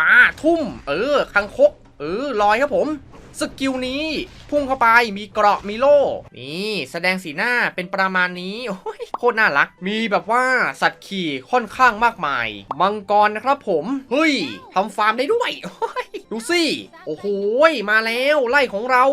มาทุ่ม เออคังคกเออลอยครับผม สกิลนี้ พุ่งเข้าไปมีเกราะมีโล่นี่แสดงสีหน้าเป็นประมาณนี้โอ้ยโคตรน่ารัก มีแบบว่าสัตว์ขี่ค่อนข้างมากมายมังกรนะครับผมเฮ้ยทำฟาร์มได้ด้วยดูสิโอ้โหยมาแล้วไล่ของเรา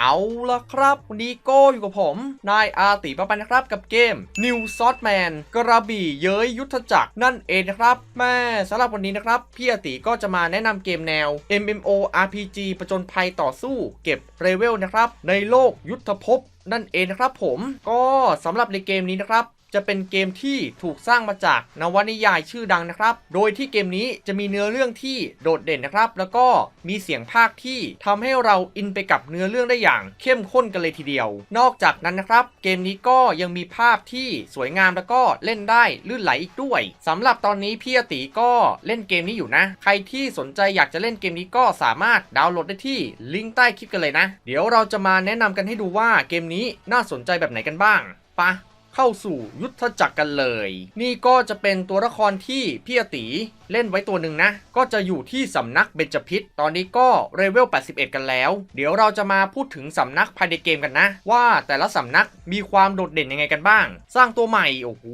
เอาละครับวันนี้ก็อยู่กับผม นายอาติปะปันนะครับกับเกม New s o t Man กระบี่เย้ยยุทธจักรนั่นเองนะครับแม่สำหรับวันนี้นะครับพี่อาติก็จะมาแนะนำเกมแนว MMO RPG ประจนภัยต่อสู้เก็บเรเวลนะครับ ในโลกยุทธภพนั่นเองนะครับผมก็สำหรับในเกมนี้นะครับ จะเป็นเกมที่ถูกสร้างมาจากนวนิยายชื่อดังนะครับ โดยที่เกมนี้จะมีเนื้อเรื่องที่โดดเด่นนะครับ แล้วก็มีเสียงภาคที่ทำให้เราอินไปกับเนื้อเรื่องได้อย่างเข้มข้นกันเลยทีเดียว นอกจากนั้นนะครับ เกมนี้ก็ยังมีภาพที่สวยงามแล้วก็เล่นได้ลื่นไหลอีกด้วยสำหรับตอนนี้พี่อติก็เล่นเกมนี้อยู่นะ ใครที่สนใจอยากจะเล่นเกมนี้ก็สามารถดาวน์โหลดได้ที่ลิงก์ใต้คลิปกันเลยนะ เดี๋ยวเราจะมาแนะนำกันให้ดูว่าเกมนี้น่าสนใจแบบไหนกันบ้างไปะ เข้าสู่ยุทธจักรกันเลย นี่ก็จะเป็นตัวละครที่พี่อติเล่นไว้ตัวหนึ่งนะ ก็จะอยู่ที่สำนักเบญจพิษตอนนี้ก็เลเวล 81 กันแล้ว เดี๋ยวเราจะมาพูดถึงสำนักภายในเกมกันนะ ว่าแต่ละสำนักมีความโดดเด่นยังไงกันบ้าง สร้างตัวใหม่ โอ้โห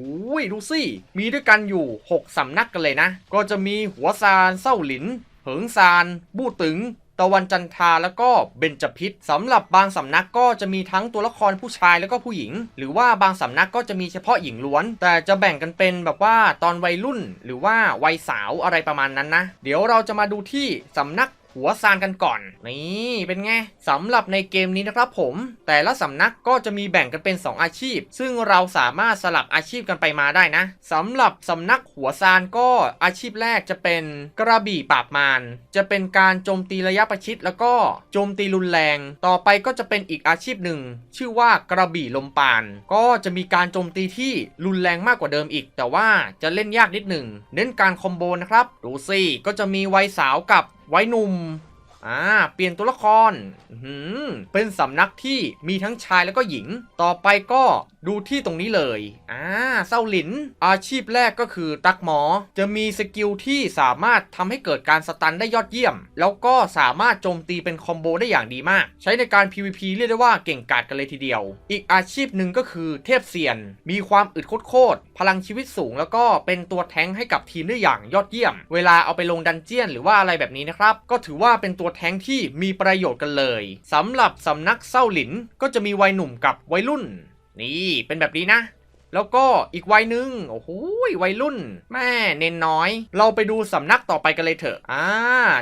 ดูสิ มีด้วยกันอยู่ 6สำนักกันเลยนะ ก็จะมีหัวซานเส้าหลินเหิงซาน บู้ตึง ตะวันจันทาแล้วก็เบญจพิษสำหรับบางสำนักก็จะมีทั้งตัวละครผู้ชายแล้วก็ผู้หญิง หรือว่าบางสำนักก็จะมีเฉพาะหญิงล้วน แต่จะแบ่งกันเป็นแบบว่าตอนวัยรุ่น หรือว่าวัยสาวอะไรประมาณนั้นนะ เดี๋ยวเราจะมาดูที่สำนัก หัวซานกันก่อน นี่เป็นไงสำหรับในเกมนี้นะครับผม แต่ละสำนักก็จะมีแบ่งกันเป็น 2 อาชีพ ซึ่งเราสามารถสลับอาชีพกันไปมาได้นะสำหรับสำนักหัวซานก็อาชีพแรกจะเป็นกระบี่ปราบมารจะเป็นการโจมตีระยะประชิด แล้วก็โจมตีรุนแรง ต่อไปก็จะเป็นอีกอาชีพหนึ่ง ชื่อว่ากระบี่ลมปาน ก็จะมีการโจมตีที่รุนแรงมากกว่าเดิมอีก แต่ว่าจะเล่นยากนิดหนึ่ง เน้นการคอมโบนะครับดูสิก็จะมีวัยสาวกับ ไว้หนุ่ม อ่า เปลี่ยนตัวละครหือเป็นสำนักที่มีทั้งชายแล้วก็หญิง ต่อไปก็ดูที่ตรงนี้เลย อ่าเศร้าหลิน อาชีพแรกก็คือตักหมอ จะมีสกิลที่สามารถทำให้เกิดการสตันได้ยอดเยี่ยม แล้วก็สามารถโจมตีเป็นคอมโบได้อย่างดีมาก ใช้ในการ PVP เรียกได้ว่าเก่งกาจกันเลยทีเดียว อีกอาชีพหนึ่งก็คือเทพเซียน มีความอึดโคตรๆพลังชีวิตสูง แล้วก็เป็นตัวแทงให้กับทีมได้อย่างยอดเยี่ยม เวลาเอาไปลงดันเจียนหรือว่าอะไรแบบนี้นะครับ ก็ถือว่าเป็นตัวแท้งที่มีประโยชน์กันเลยสำหรับสำนักเศร้าหลินก็จะมีวัยหนุ่มกับวัยรุ่น นี่เป็นแบบนี้นะ แล้วก็อีกวัยหนึ่งโอ้โหวัยรุ่น แม่เน้นน้อย เราไปดูสำนักต่อไปกันเลยเถอะอ่า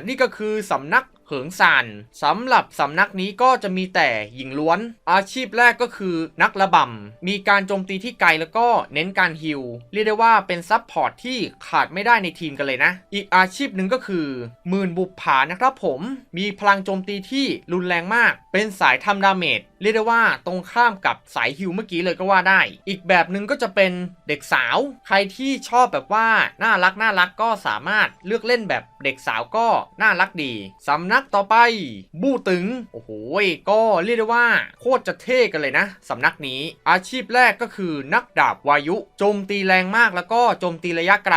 นี่ก็คือสำนักเหิงซานสำหรับสำนักนี้ก็จะมีแต่หญิงล้วน อาชีพแรกก็คือนักระบำ มีการโจมตีที่ไกลแล้วก็เน้นการฮิลเรียกได้ว่าเป็นซับพอร์ตที่ขาดไม่ได้ในทีมกันเลยนะ อีกอาชีพหนึ่งก็คือหมื่นบุปผานะครับผม มีพลังโจมตีที่รุนแรงมาก เป็นสายทำดาเมจเรียกได้ว่าตรงข้ามกับสายฮิวเมื่อกี้เลยก็ว่าได้ อีกแบบหนึ่งก็จะเป็นเด็กสาว ใครที่ชอบแบบว่าน่ารักน่ารักก็สามารถเลือกเล่นแบบเด็กสาวก็น่ารักดีสำนักนักต่อไป บู้ตึง โอ้โหก็เรียกได้ว่า โคตรจะเท่กันเลยนะสำนักนี้ อาชีพแรกก็คือนักดาบวายุ โจมตีแรงมากแล้วก็โจมตีระยะไกล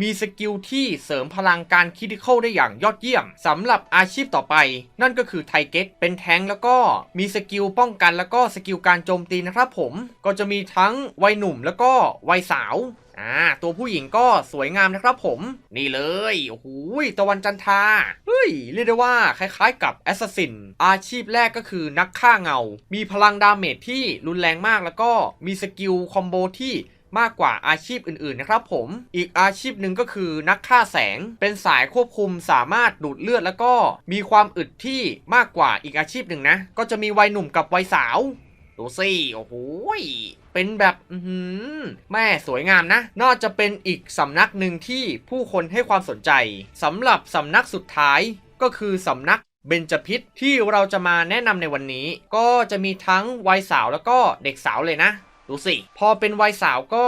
มีสกิลที่เสริมพลังการคิดิคอลได้อย่างยอดเยี่ยมสำหรับอาชีพต่อไป นั่นก็คือไทเก็กเป็นแทงแล้วก็มีสกิลป้องกันแล้วก็สกิลการโจมตีนะครับผมก็จะมีทั้งวัยหนุ่มแล้วก็วัยสาว อ่าตัวผู้หญิงก็สวยงามนะครับผม นี่เลยโอ้โหตะวันจันทราเฮ้ยเรียกได้ว่าคล้ายๆ กับแอสซัสซินอาชีพแรกก็คือนักฆ่าเงา มีพลังดาเมจที่รุนแรงมากแล้วก็มีสกิลคอมโบที่มากกว่าอาชีพอื่นๆนะครับผม อีกอาชีพหนึ่งก็คือนักฆ่าแสง เป็นสายควบคุมสามารถดูดเลือดแล้วก็มีความอึดที่มากกว่าอีกอาชีพหนึ่งนะ ก็จะมีวัยหนุ่มกับวัยสาว ดูสิโอ้โหเป็นแบบอืแม่สวยงามนะ น่าจะเป็นอีกสำนักหนึ่งที่ผู้คนให้ความสนใจสำหรับสำนักสุดท้ายก็คือสำนักเบญจพิษที่เราจะมาแนะนำในวันนี้ ก็จะมีทั้งวัยสาวแล้วก็เด็กสาวเลยนะดูสิ พอเป็นวัยสาวก็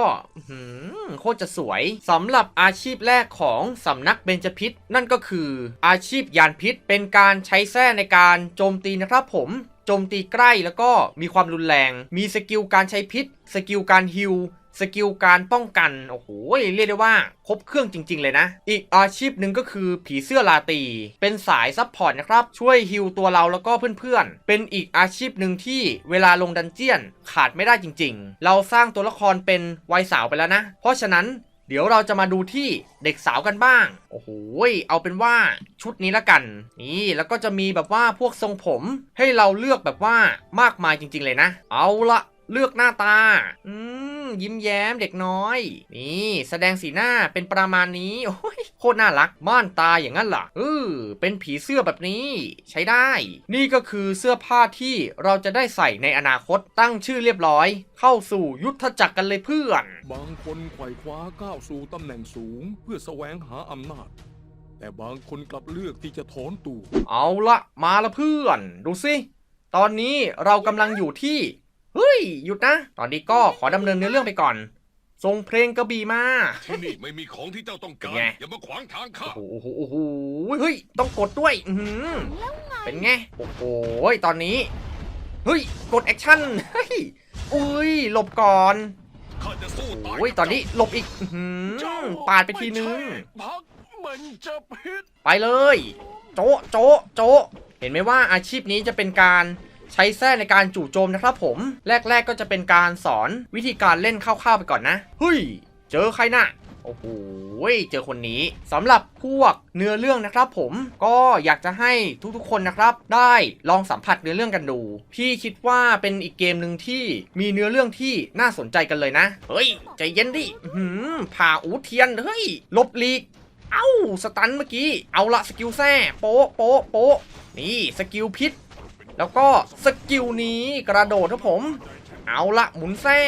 หือโคตรจะสวยสำหรับอาชีพแรกของสำนักเบญจพิษ นั่นก็คืออาชีพยานพิษเป็นการใช้แส้ในการโจมตีนะครับผม โจมตีใกล้แล้วก็มีความรุนแรง มีสกิลการใช้พิษ สกิลการฮิลสกิลการป้องกัน โอ้โห เรียกได้ว่า ครบเครื่องจริง ๆ เลยนะ อีกอาชีพหนึ่งก็คือผีเสื้อลาตี เป็นสายซับพอร์ตนะครับ ช่วยฮิลตัวเราแล้วก็เพื่อนๆ เป็นอีกอาชีพหนึ่งที่เวลาลงดันเจียนขาดไม่ได้จริง ๆ เราสร้างตัวละครเป็นวัยสาวไปแล้วนะ เพราะฉะนั้น เดี๋ยวเราจะมาดูที่เด็กสาวกันบ้าง โอ้โห เอาเป็นว่าชุดนี้ละกัน นี่แล้วก็จะมีแบบว่าพวกทรงผมให้เราเลือกแบบว่ามากมายจริง ๆ เลยนะ เอาละ เลือกหน้าตา อืม ยิ้มแย้มเด็กน้อย นี่แสดงสีหน้าเป็นประมาณนี้ โอ้ยโคตรน่ารักม่านตาอย่างนั้นล่ะเออเป็นผีเสื้อแบบนี้ ใช้ได้ นี่ก็คือเสื้อผ้าที่เราจะได้ใส่ในอนาคตตั้งชื่อเรียบร้อย เข้าสู่ยุทธจักรกันเลยเพื่อน บางคนไขว่คว้าก้าวสู่ตำแหน่งสูง เพื่อแสวงหาอำนาจแต่บางคนกลับเลือกที่จะถอนตัว เอาละมาละเพื่อน ดูสิ ตอนนี้เรากำลังอยู่ที่ เฮ้ย หยุดนะ ตอนนี้ก็ขอดำเนินเนื้อเรื่องไปก่อน ส่งเพลงกระบี่มาที่นี่ไม่มีของที่เจ้าต้องการไงอย่ามาขวางทางข้า โอ้โหโอ้โหโอ้โหเฮ้ย ต้องกดด้วย อือหือเป็นไง โอ้โหตอนนี้ เฮ้ย กดแอคชั่น เฮ้ย อุ้ย หลบก่อนข้าจะสู้ตายโอ้ย ตอนนี้หลบอีกอื้อหือปาดไปทีนึงพักมันจะพิษไปเลย โจะโจะโจะเห็นไหมว่าอาชีพนี้จะเป็นการ ใช้แส้ในการจู่โจมนะครับผม แรก ๆก็จะเป็นการสอนวิธีการเล่นคร่าวๆไปก่อนนะเฮ้ยเจอใครน่ะโอ้โห เจอคนนี้สำหรับพวกเนื้อเรื่องนะครับผมก็อยากจะให้ทุกๆคนนะครับ ได้ลองสัมผัสเนื้อเรื่องกันดู พี่คิดว่าเป็นอีกเกมหนึ่งที่มีเนื้อเรื่องที่น่าสนใจกันเลยนะ เฮ้ย ใจเย็นดิหืมผ่าอูเทียน เฮ้ย ลบลีก เอ้า สตันเมื่อกี้ เอาละสกิลแซ่โป๊ะโป๊ะโป๊ะนี่ สกิลพิษ แล้วก็สกิลนี้กระโดดครับผม เอาละหมุนแซ่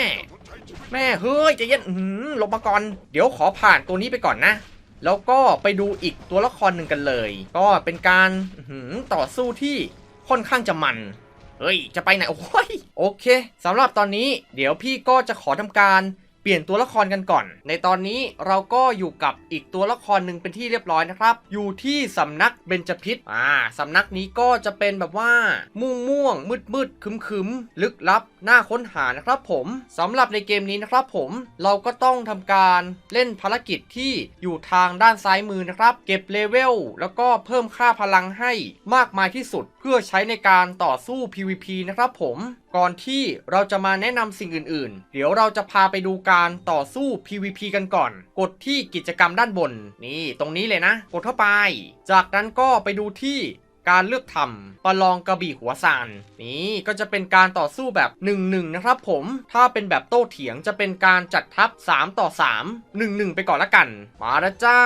แม่เฮ้ยใจเย็นหือหลบมาก่อน เดี๋ยวขอผ่านตัวนี้ไปก่อนนะ แล้วก็ไปดูอีกตัวละครหนึ่งกันเลย ก็เป็นการต่อสู้ที่ค่อนข้างจะมัน เฮ้ย จะไปไหน โอ้ย โอเคสำหรับตอนนี้ เดี๋ยวพี่ก็จะขอทำการ เปลี่ยนตัวละครกันก่อน ในตอนนี้เราก็อยู่กับอีกตัวละครหนึ่งเป็นที่เรียบร้อยนะครับ อยู่ที่สำนักเบญจพิษอ่าสำนักนี้ก็จะเป็นแบบว่าม่วงม่วงมืดมืดคึมคึมลึกลับน่าค้นหานะครับผมสำหรับในเกมนี้นะครับผมเราก็ต้องทำการเล่นภารกิจที่อยู่ทางด้านซ้ายมือนะครับ เก็บเลเวลแล้วก็เพิ่มค่าพลังให้มากมายที่สุด เพื่อใช้ในการต่อสู้ PVP นะครับผมก่อนที่เราจะมาแนะนำสิ่งอื่นๆ เดี๋ยวเราจะพาไปดูการต่อสู้ PVP กันก่อน กดที่กิจกรรมด้านบน นี่ตรงนี้เลยนะ กดเข้าไป จากนั้นก็ไปดูที่การเลือกทำประลองกระบี่หัวซานนี่ก็จะเป็นการต่อสู้แบบ 1-1 นะครับผม ถ้าเป็นแบบโต้เถียงจะเป็นการจัดทัพ 3 ต่อ 3 1-1 ไปก่อนละกัน มาล้วจ้า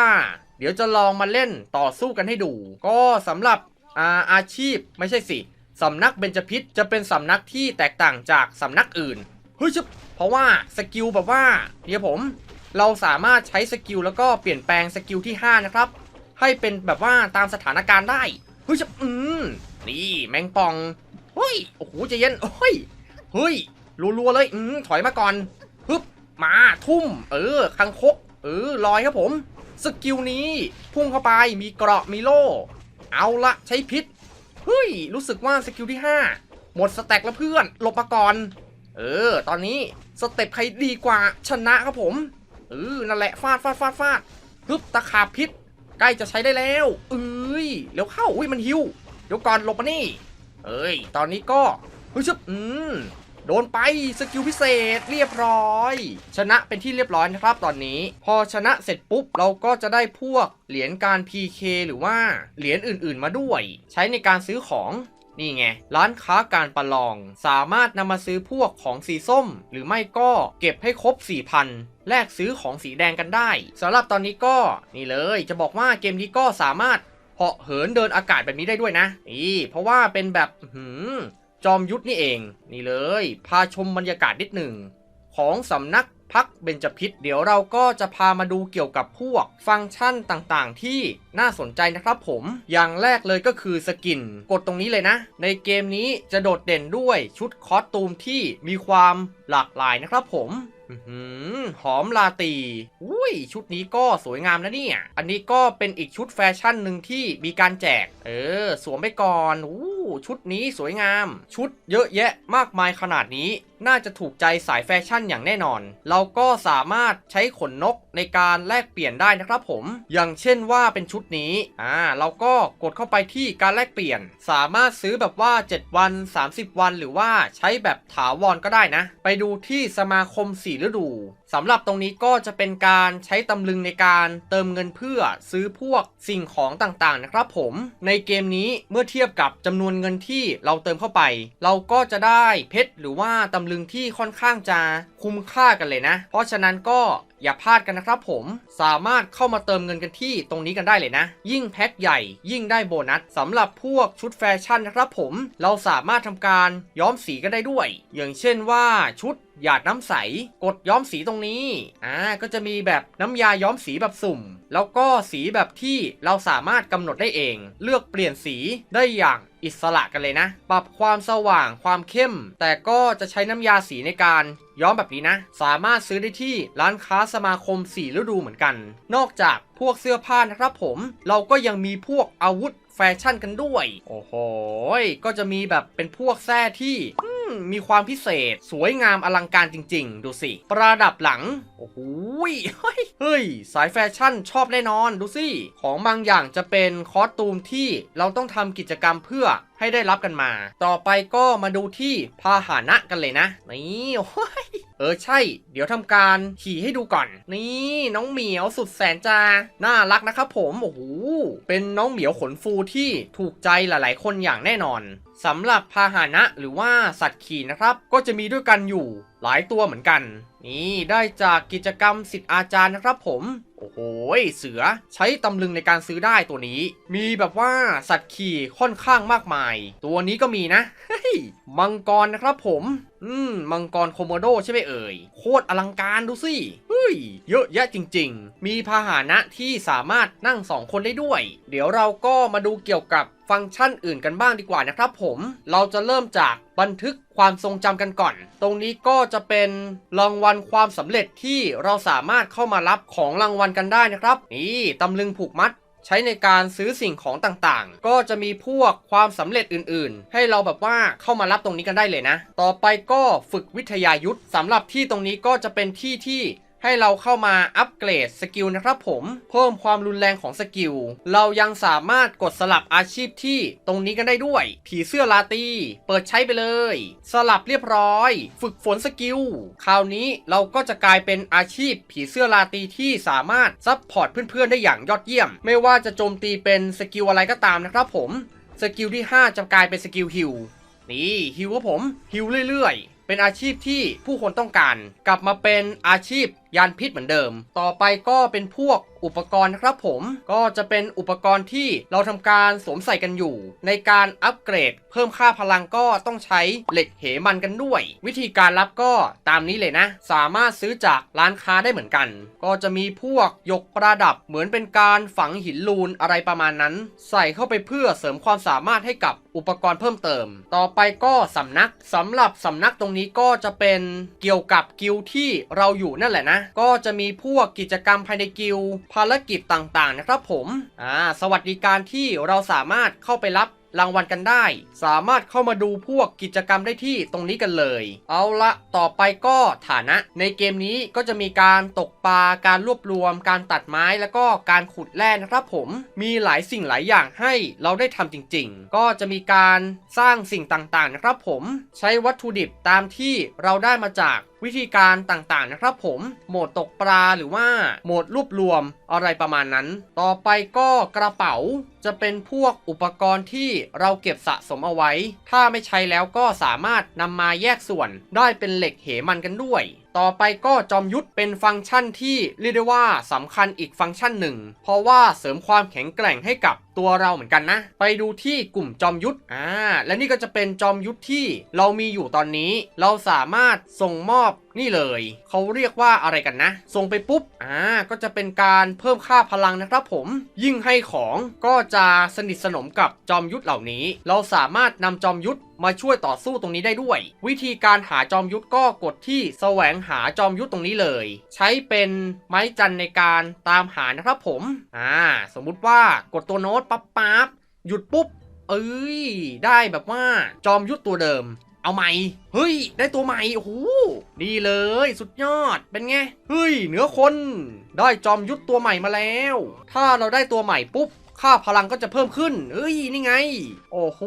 เดี๋ยวจะลองมาเล่นต่อสู้กันให้ดู ก็สำหรับอาอาชีพไม่ใช่สิ สำนักเบญจพิษจะเป็นสำนักที่แตกต่างจากสำนักอื่นเฮ้ยชึบเพราะว่าสกิลแบบว่าเดี๋ยวผม เราสามารถใช้สกิลแล้วก็เปลี่ยนแปลงสกิลที่ 5 นะครับ ให้เป็นแบบว่าตามสถานการณ์ได้เฮ้ยชึบอืมนี่แมงปองเฮ้ยโอ้โหใจเย็นเฮ้ยเฮ้ยรัวๆเลยอืมถอยมาก่อนฮึบมาทุ่ม เออคังคกเออลอยครับผม สกิลนี้ พุ่งเข้าไปมีเกราะมีโล่ เอาละใช้พิษ เฮ้ย รู้สึกว่าสกิลที่ 5 หมดสแต็กแล้วเพื่อนหลบมาก่อน เออ ตอนนี้สเต็ปใครดีกว่าชนะครับผมเออนั่นแหละฟาดฟาดฟาดฟาดฮึบตะขาบพิษใกล้จะใช้ได้แล้วเอ้ยเร็วเข้าอุ้ยมันหิว เดี๋ยวก่อนหลบมานี่ เอ้ย ตอนนี้ก็เฮ้ยชึบอืม โดนไปสกิลพิเศษเรียบร้อย ชนะเป็นที่เรียบร้อยนะครับตอนนี้ พอชนะเสร็จปุ๊บ เราก็จะได้พวกเหรียญการ PK หรือว่าเหรียญอื่น ๆ มาด้วย ใช้ในการซื้อของนี่ไง ร้านค้าการประลอง สามารถนำมาซื้อพวกของสีส้ม หรือไม่ก็เก็บให้ครบ 4,000 แลกซื้อของสีแดงกันได้สำหรับตอนนี้ก็นี่เลยจะบอกว่าเกมนี้ก็สามารถเหาะเหินเดินอากาศแบบนี้ได้ด้วยนะนี่เพราะว่าเป็นแบบหือ จอมยุทธนี่เอง นี่เลย พาชมบรรยากาศนิดหนึ่ง ของสำนักพักเบญจพิษเดี๋ยวเราก็จะพามาดูเกี่ยวกับพวกฟังก์ชันต่างๆ ที่น่าสนใจนะครับผม อย่างแรกเลยก็คือสกิน กดตรงนี้เลยนะ ในเกมนี้จะโดดเด่นด้วยชุดคอสตูมที่มีความหลากหลายนะครับผม หือหอมลาตีอุ้ย ชุดนี้ก็สวยงามนะเนี่ย อันนี้ก็เป็นอีกชุดแฟชั่นหนึ่งที่มีการแจก เออ สวมไปก่อน อู้ ชุดนี้สวยงาม ชุดเยอะแยะมากมายขนาดนี้ น่าจะถูกใจสายแฟชั่นอย่างแน่นอน เราก็สามารถใช้ขนนกในการแลกเปลี่ยนได้นะครับผม อย่างเช่นว่าเป็นชุดนี้ อ่า เราก็กดเข้าไปที่การแลกเปลี่ยน สามารถซื้อแบบว่า 7 วัน 30 วัน หรือว่าใช้แบบถาวรก็ได้นะ ไปดูที่สมาคมสีฤดู สำหรับตรงนี้ก็จะเป็นการใช้ตำลึงในการเติมเงินเพื่อซื้อพวกสิ่งของต่างๆนะครับผมในเกมนี้เมื่อเทียบกับจำนวนเงินที่เราเติมเข้าไป เราก็จะได้เพชรหรือว่าตำลึงที่ค่อนข้างจะคุ้มค่ากันเลยนะ เพราะฉะนั้นก็อย่าพลาดกันนะครับผมสามารถเข้ามาเติมเงินกันที่ตรงนี้กันได้เลยนะ ยิ่งแพ็คใหญ่ ยิ่งได้โบนัสสำหรับพวกชุดแฟชั่นนะครับผม เราสามารถทำการย้อมสีกันได้ด้วย อย่างเช่นว่าชุดหยาดน้ำใส กดย้อมสีตรงนี้ อ่า ก็จะมีแบบน้ำยาย้อมสีแบบสุ่ม แล้วก็สีแบบที่เราสามารถกำหนดได้เอง เลือกเปลี่ยนสีได้อย่างอิสระกันเลยนะ ปรับความสว่าง ความเข้ม แต่ก็จะใช้น้ำยาสีในการย้อมแบบนี้นะ สามารถซื้อได้ที่ร้านค้าสมาคมสีฤดูเหมือนกัน นอกจากพวกเสื้อผ้านะครับผม เราก็ยังมีพวกอาวุธแฟชั่นกันด้วย โอ้โห ก็จะมีแบบเป็นพวกแส้ที่ มีความพิเศษ สวยงามอลังการจริง ๆ ดูสิ ประดับหลัง โอ้โหเฮ้ยเฮ้ย สายแฟชั่นชอบแน่นอน ดูสิ ของบางอย่างจะเป็นคอสตูมที่เราต้องทำกิจกรรมเพื่อให้ได้รับกันมา ต่อไปก็มาดูที่พาหนะกันเลยนะ นี่โอ้ยเออใช่ เดี๋ยวทำการขี่ให้ดูก่อน นี่น้องเหมียวสุดแสนจะน่ารักนะครับผม โอ้โห เป็นน้องเหมียวขนฟูที่ถูกใจหลายๆ คนอย่างแน่นอน สำหรับพาหนะหรือว่าสัตว์ขี่นะครับ ก็จะมีด้วยกันอยู่หลายตัวเหมือนกัน นี่ได้จากกิจกรรมสิทธิ์อาจารย์นะครับผม โอ้โหเสือใช้ตำลึงในการซื้อได้ตัวนี้ มีแบบว่าสัตว์ขี่ค่อนข้างมากมาย ตัวนี้ก็มีนะเฮ้ยมังกรนะครับผม อืมมังกรโคโมโดใช่ไหมเอ่ยโคตรอลังการดูสิ ย เยอะแยะจริง ๆ มีพาหนะที่สามารถนั่งสองคนได้ด้วย เดี๋ยวเราก็มาดูเกี่ยวกับฟังก์ชันอื่นกันบ้างดีกว่านะครับผม เราจะเริ่มจากบันทึกความทรงจำกันก่อน ตรงนี้ก็จะเป็นรางวัลความสำเร็จที่เราสามารถเข้ามารับของรางวัลกันได้นะครับ นี่ตำลึงผูกมัดใช้ในการซื้อสิ่งของต่างๆ ก็จะมีพวกความสำเร็จอื่นๆ ให้เราแบบว่าเข้ามารับตรงนี้กันได้เลยนะ ต่อไปก็ฝึกวิทยายุทธสำหรับที่ตรงนี้ก็จะเป็นที่ที่ ให้เราเข้ามาอัปเกรดสกิลนะครับผม เพิ่มความรุนแรงของสกิล เรายังสามารถกดสลับอาชีพที่ตรงนี้กันได้ด้วย ผีเสื้อลาตีเปิดใช้ไปเลย สลับเรียบร้อย ฝึกฝนสกิล คราวนี้เราก็จะกลายเป็นอาชีพ ผีเสื้อลาตีที่สามารถซับพอร์ตเพื่อนๆได้อย่างยอดเยี่ยม ไม่ว่าจะโจมตีเป็นสกิลอะไรก็ตามนะครับผม สกิลที่ 5 จะกลายเป็นสกิลฮิลนี่ฮิวครับผมฮิวเรื่อยๆ เป็นอาชีพที่ผู้คนต้องการ กลับมาเป็นอาชีพ ยานพิษเหมือนเดิม ต่อไปก็เป็นพวกอุปกรณ์นะครับผมก็จะเป็นอุปกรณ์ที่เราทำการสวมใส่กันอยู่ ในการอัปเกรด เพิ่มค่าพลังก็ต้องใช้เหล็กเหมันกันด้วย วิธีการรับก็ตามนี้เลยนะ สามารถซื้อจากร้านค้าได้เหมือนกัน ก็จะมีพวกยกประดับเหมือนเป็นการฝังหินลูนอะไรประมาณนั้น ใส่เข้าไปเพื่อเสริมความสามารถให้กับอุปกรณ์เพิ่มเติม ต่อไปก็สำนักสำหรับสำนักตรงนี้ก็จะเป็นเกี่ยวกับกิลที่เราอยู่นั่นแหละนะก็จะมีพวกกิจกรรมภายในกิลภารกิจต่างๆ นะครับผมอ่าสวัสดิการที่เราสามารถเข้าไปรับรางวัลกันได้ สามารถเข้ามาดูพวกกิจกรรมได้ที่ตรงนี้กันเลย เอาละต่อไปก็ฐานะ ในเกมนี้ก็จะมีการตกปลาการรวบรวม การตัดไม้แล้วก็การขุดแร่นะครับผม มีหลายสิ่งหลายอย่างให้เราได้ทำจริง ๆ ก็จะมีการสร้างสิ่งต่างๆนะครับผม ใช้วัตถุดิบตามที่เราได้มาจาก วิธีการต่างๆนะครับผม โหมดตกปลาหรือว่าโหมดรวบรวมอะไรประมาณนั้น ต่อไปก็กระเป๋าจะเป็นพวกอุปกรณ์ที่เราเก็บสะสมเอาไว้ ถ้าไม่ใช้แล้วก็สามารถนำมาแยกส่วนได้เป็นเหล็กเหมันกันด้วย ต่อไปก็จอมยุทธเป็นฟังก์ชันที่เรียกได้ว่าสำคัญอีกฟังก์ชันหนึ่ง เพราะว่าเสริมความแข็งแกร่งให้กับตัวเราเหมือนกันนะ ไปดูที่กลุ่มจอมยุทธอ่าและนี่ก็จะเป็นจอมยุทธที่เรามีอยู่ตอนนี้ เราสามารถส่งมอบ นี่เลยเขาเรียกว่าอะไรกันนะ ส่งไปปุ๊บอ่าก็จะเป็นการเพิ่มค่าพลังนะครับผม ยิ่งให้ของก็จะสนิทสนมกับจอมยุทธเหล่านี้ เราสามารถนำจอมยุทธมาช่วยต่อสู้ตรงนี้ได้ด้วย วิธีการหาจอมยุทธก็กดที่แสวงหาจอมยุทธตรงนี้เลย ใช้เป็นไม้จันในการตามหานะครับผมอ่าสมมุติว่ากดตัวโน้ตปั๊บปั๊บหยุดปุ๊บเอ้ย ได้แบบว่าจอมยุทธตัวเดิม เอาใหม่ เฮ้ย ได้ตัวใหม่โอ้โหดีเลยสุดยอดเป็นไง เฮ้ย เหนือคน ได้จอมยุทธตัวใหม่มาแล้ว ถ้าเราได้ตัวใหม่ปุ๊บค่าพลังก็จะเพิ่มขึ้น เอ้ย นี่ไง โอ้โห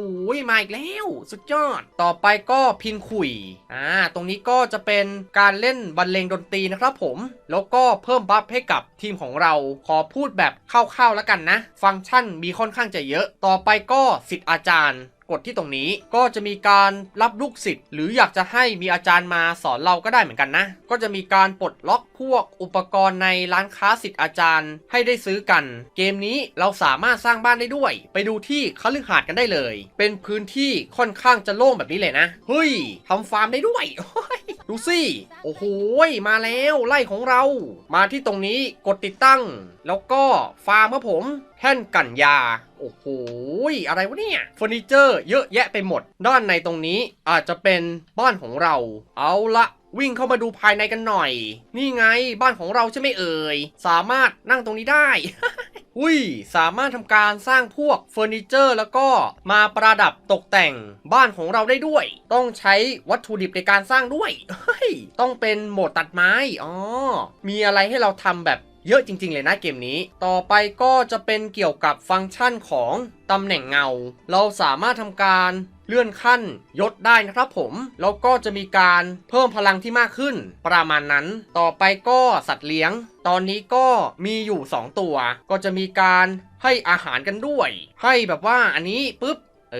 มาอีกแล้ว สุดยอด ต่อไปก็พินขุย อ่า ตรงนี้ก็จะเป็นการเล่นบรรเลงดนตรีนะครับผม แล้วก็เพิ่มบัฟให้กับทีมของเรา ขอพูดแบบคร่าวๆแล้วกันนะ ฟังก์ชันมีค่อนข้างจะเยอะ ต่อไปก็สิทธิ์อาจารย์ กดที่ตรงนี้ ก็จะมีการรับลูกศิษย์หรืออยากจะให้มีอาจารย์มาสอนเราก็ได้เหมือนกันนะ ก็จะมีการปลดล็อกพวกอุปกรณ์ในร้านค้าสิทธิ์อาจารย์ให้ได้ซื้อกัน เกมนี้เราสามารถสร้างบ้านได้ด้วย ไปดูที่คฤหาสน์กันได้เลย เป็นพื้นที่ค่อนข้างจะโล่งแบบนี้เลยนะ เฮ้ยทำฟาร์มได้ด้วยเฮ้ย ดูสิโอ้โหมาแล้วไล่ของเรา มาที่ตรงนี้กดติดตั้ง แล้วก็ฟาร์มครับผมแท่นกันยา โอ้โห อะไรวะเนี่ยเฟอร์นิเจอร์เยอะแยะไปหมด ด้านในตรงนี้อาจจะเป็นบ้านของเรา เอาละวิ่งเข้ามาดูภายในกันหน่อย นี่ไงบ้านของเราใช่ไหมเอ่ย สามารถนั่งตรงนี้ได้ อุ้ย สามารถทำการสร้างพวกเฟอร์นิเจอร์ แล้วก็มาประดับตกแต่งบ้านของเราได้ด้วย ต้องใช้วัตถุดิบในการสร้างด้วยเฮ้ยต้องเป็นโหมดตัดไม้อ๋อมีอะไรให้เราทำแบบเยอะจริง ๆ เลยนะเกมนี้ ต่อไปก็จะเป็นเกี่ยวกับฟังก์ชันของตำแหน่งเงา เราสามารถทำการ เลื่อนขั้นยศได้นะครับผม แล้วก็จะมีการเพิ่มพลังที่มากขึ้น ประมาณนั้น ต่อไปก็สัตว์เลี้ยง ตอนนี้ก็มีอยู่ 2 ตัว ก็จะมีการให้อาหารกันด้วย ให้แบบว่าอันนี้ปุ๊บเอ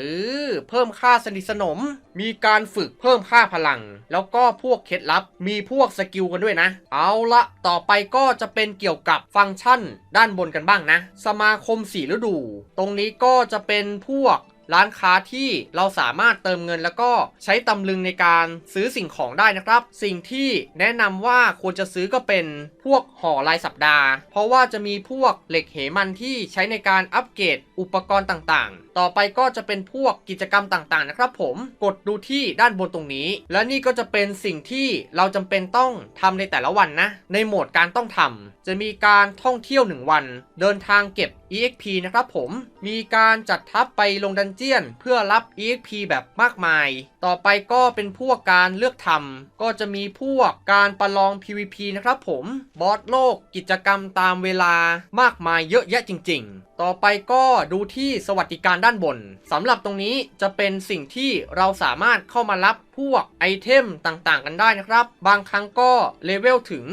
อเพิ่มค่าสนิทสนม มีการฝึกเพิ่มค่าพลัง แล้วก็พวกเคล็ดลับ มีพวกสกิลกันด้วยนะ เอาละต่อไปก็จะเป็นเกี่ยวกับฟังก์ชันด้านบนกันบ้างนะ สมาคมสีฤดู ตรงนี้ก็จะเป็นพวก ร้านค้าที่เราสามารถเติมเงินแล้วก็ใช้ตำลึงในการซื้อสิ่งของได้นะครับ สิ่งที่แนะนำว่าควรจะซื้อก็เป็นพวกห่อรายสัปดาห์ เพราะว่าจะมีพวกเหล็กเหมันที่ใช้ในการอัปเกรดอุปกรณ์ต่างๆ ต่อไปก็จะเป็นพวกกิจกรรมต่างๆนะครับผมกดดูที่ด้านบนตรงนี้ และนี่ก็จะเป็นสิ่งที่เราจำเป็นต้องทำในแต่ละวันนะ ในโหมดการต้องทำจะมีการท่องเที่ยว 1 วัน เดินทางเก็บ EXP นะครับผมมีการจัดทัพไปลงดันเจียน เพื่อรับ EXP แบบมากมายต่อไปก็เป็นพวกการเลือกทำก็จะมีพวกการประลอง PVP นะครับผม บอสโลกกิจกรรมตามเวลามากมายเยอะแยะจริง ๆ ต่อไปก็ดูที่สวัสดิการด้านบนสำหรับตรงนี้จะเป็นสิ่งที่เราสามารถเข้ามารับพวกไอเทมต่างๆ กันได้นะครับ บางครั้งก็เลเวลถึง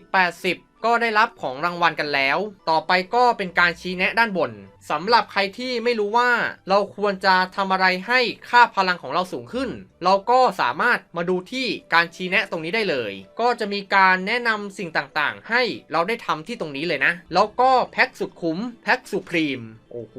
70-80 ก็ได้รับของรางวัลกันแล้ว ต่อไปก็เป็นการชี้แนะด้านบนสำหรับใครที่ไม่รู้ว่าเราควรจะทำอะไรให้ค่าพลังของเราสูงขึ้น เราก็สามารถมาดูที่การชี้แนะตรงนี้ได้เลย ก็จะมีการแนะนำสิ่งต่างๆ ให้เราได้ทำที่ตรงนี้เลยนะ แล้วก็แพ็คสุดคุ้มแพ็คสุพรีมโอ้โห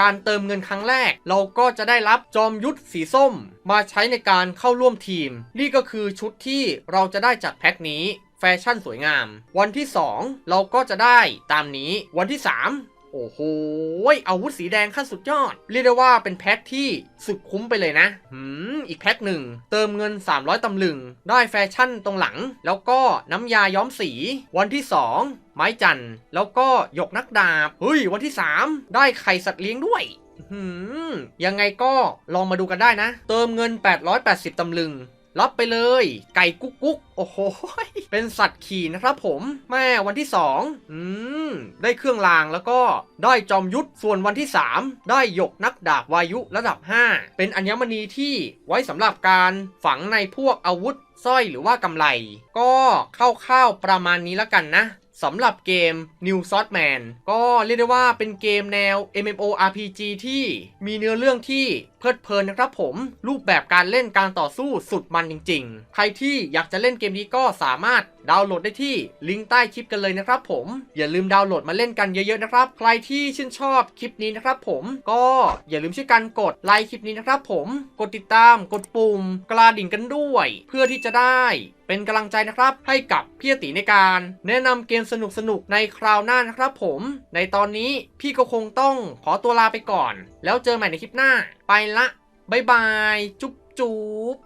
การเติมเงินครั้งแรก เราก็จะได้รับจอมยุทธสีส้ม มาใช้ในการเข้าร่วมทีม นี่ก็คือชุดที่เราจะได้จากแพ็คนี้ แฟชั่นสวยงาม วันที่ 2 เราก็จะได้ตามนี้ วันที่ 3โอ้โห อาวุธสีแดงขั้นสุดยอด เรียกได้ว่าเป็นแพ็คที่สุดคุ้มไปเลยนะ หืม อีกแพ็คหนึ่ง เติมเงิน 300 ตำลึง ได้แฟชั่นตรงหลัง แล้วก็น้ำยาย้อมสี วันที่ 2 ไม้จันทร์แล้วก็หยกนักดาบ เฮ้ย วันที่ 3 ได้ไข่สัตว์เลี้ยงด้วยยังไงก็ลองมาดูกันได้นะ เติมเงิน 880 ตำลึง รับไปเลย ไก่กุ๊กกุ๊กโอ้โห เป็นสัตว์ขี่นะครับผม แม่วันที่ 2 อืม ได้เครื่องรางแล้วก็ได้จอมยุทธส่วนวันที่ 3 ได้หยกนักดาบวายุระดับ 5 เป็นอัญมณีที่ไว้สำหรับการฝังในพวกอาวุธสร้อยหรือว่ากำไร ก็คร่าวๆประมาณนี้แล้วกันนะ สำหรับเกม New s w o r d Man ก็เรียกได้ว่าเป็นเกมแนว MMORPG ที่มีเนื้อเรื่องที่เพลิดเพลินนะครับผม รูปแบบการเล่นการต่อสู้สุดมันจริง ๆ ใครที่อยากจะเล่นเกมนี้ก็สามารถ ดาวน์โหลดได้ที่ลิงก์ใต้คลิปกันเลยนะครับผมอย่าลืมดาวน์โหลดมาเล่นกันเยอะๆนะครับใครที่ชื่นชอบคลิปนี้นะครับผมก็อย่าลืมช่วยกันกดไลค์คลิปนี้นะครับผมกดติดตามกดปุ่มกระดิ่งกันด้วย เพื่อที่จะได้เป็นกำลังใจนะครับให้กับพี่ติในการ แนะนำเกมสนุกๆในคราวหน้านะครับผม ในตอนนี้พี่ก็คงต้องขอตัวลาไปก่อน แล้วเจอใหม่ในคลิปหน้า ไปละ บ๊ายบาย จุ๊บจุ๊บ